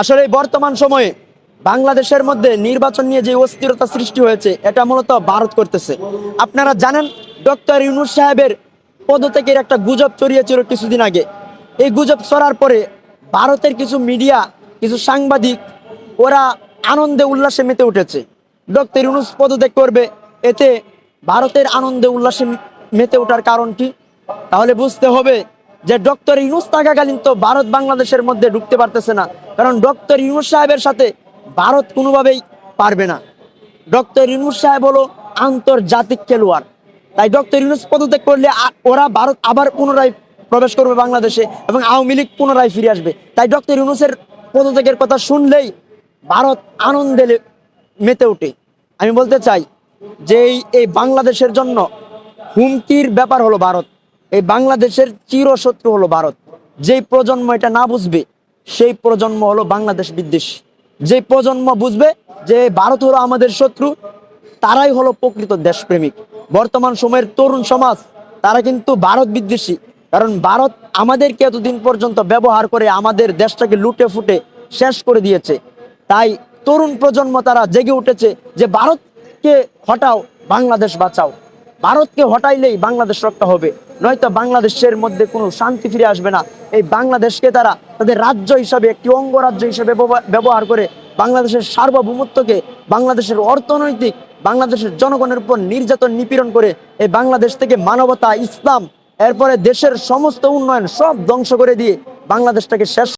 আসলে বর্তমান সময়ে বাংলাদেশের মধ্যে নির্বাচন নিয়ে যে অস্থিরতা সৃষ্টি হয়েছে, এটা মূলত ভারত করতেছে। আপনারা জানেন, ডক্টর ইউনুস সাহেবের পদত্যাগের একটা গুজব চড়িয়েছিল কিছুদিন আগে। এই গুজব ছড়ার পরে ভারতের কিছু মিডিয়া, কিছু সাংবাদিক, ওরা আনন্দে উল্লাসে মেতে উঠেছে। ডক্টর ইউনুস পদত্যাগ করবে, এতে ভারতের আনন্দে উল্লাসে মেতে ওঠার কারণ কি তাহলে বুঝতে হবে যে ডক্টর ইউনুস থাকাকালীন তো ভারত বাংলাদেশের মধ্যে ঢুকতে পারতেছে না। কারণ ডক্টর ইউনুস সাহেবের সাথে ভারত কোনোভাবেই পারবে না। ডক্টর ইউনুস সাহেব হলো আন্তর্জাতিক খেলোয়াড়। তাই ডক্টর ইউনুস পদত্যাগ করলে ওরা ভারত আবার পুনরায় প্রবেশ করবে বাংলাদেশে এবং আওয়ামী লীগ পুনরায় ফিরে আসবে। তাই ডক্টর ইউনুসের পদত্যাগের কথা শুনলেই ভারত আনন্দে মেতে ওঠে। আমি বলতে চাই যে এই- এই বাংলাদেশের জন্য হুমকির ব্যাপার হলো ভারত। এই বাংলাদেশের চিরশত্রু হলো ভারত। যেই প্রজন্ম এটা না বুঝবে, সেই প্রজন্ম হলো বাংলাদেশ বিদ্বেষী। যে প্রজন্ম বুঝবে যে ভারত হলো আমাদের শত্রু, তারাই হলো প্রকৃত দেশপ্রেমিক। বর্তমান সময়ের তরুণ সমাজ, তারা কিন্তু ভারত বিদ্বেষী। কারণ ভারত আমাদেরকে এতদিন পর্যন্ত ব্যবহার করে আমাদের দেশটাকে লুটে ফুটে শেষ করে দিয়েছে। তাই তরুণ প্রজন্ম তারা জেগে উঠেছে যে ভারতকে হটাও, বাংলাদেশ বাঁচাও। ভারতকে হটাইলেই বাংলাদেশ রক্ষা হবে। নয়তো বাংলাদেশের মধ্যে কোনো শান্তি ফিরে আসবে না। এই বাংলাদেশকে তারা তাদের রাজ্য হিসাবে, একটি অঙ্গরাজ্য হিসেবে ব্যব- ব্যবহার করে বাংলাদেশের সার্বভৌমত্বকে, বাংলাদেশের অর্থনৈতিক, বাংলাদেশের জনগণের উপর নির্যাতন নিপীড়ন করে এই বাংলাদেশ থেকে মানবতা, ইসলাম, এরপরে দেশের সমস্ত উন্নয়ন সব ধ্বংস করে দিয়ে বাংলাদেশটাকে শেষ